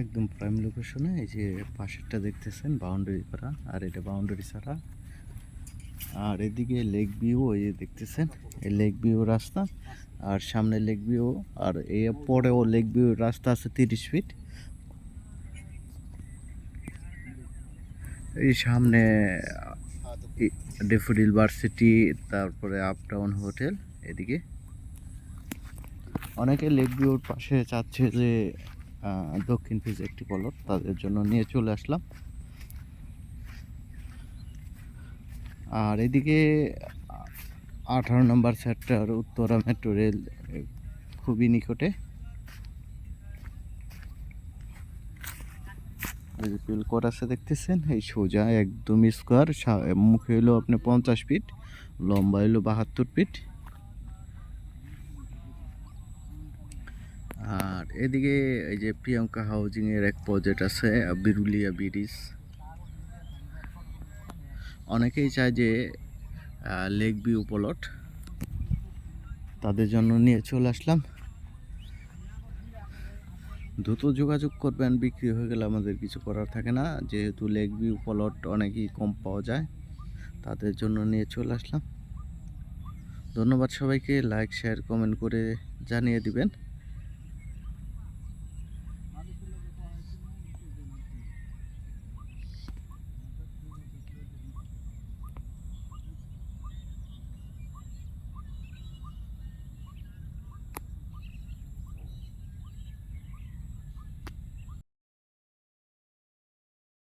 একদম প্রাইম লোকেশনে এই যে পাশেরটা দেখতেছেন বাউন্ডারি করা, আর এটা বাউন্ডারি ছাড়া। আর এদিকে লেক ভিউ এই দেখতেছেন, এই লেক ভিউ রাস্তা, আর সামনে লেক ভিউ আর এর পরেও লেক ভিউ রাস্তা আছে তিরিশ ফিট এই সামনে ডেফোডিল ভার্সিটি তারপরে আপ টাউন হোটেল এদিকে। অনেকে লেক ভিউর পাশে চাচ্ছে যে দক্ষিণ ফিজ একটি পলট তাদের জন্য নিয়ে চলে আসলাম। আর এদিকে, আঠারো নম্বর সেক্টর উত্তরা মেট্রো রেল খুবই নিকটে। যে আছে, দেখতেছেন? এই সোজা একদম স্কোয়ার মুখে হলো আপনি পঞ্চাশ ফিট লম্বা হলো বাহাত্তর ফিট আর এদিকে এই যে প্রিয়াঙ্কা হাউজিং এর এক প্রজেক্ট আছে, বিরুলিয়া ব্রিজ। অনেকেই চায় যে লেক ভিউ প্লট তাদের জন্য নিয়ে চলে আসলাম। দ্রুত যোগাযোগ করবেন, বিক্রি হয়ে গেলে আমাদের কিছু করার থাকে না। যেহেতু লেক ভিউ প্লট অনেকই কম পাওয়া যায়, তাদের জন্য নিয়ে চলে আসলাম। ধন্যবাদ সবাইকে। লাইক শেয়ার কমেন্ট করে জানিয়ে দিবেন।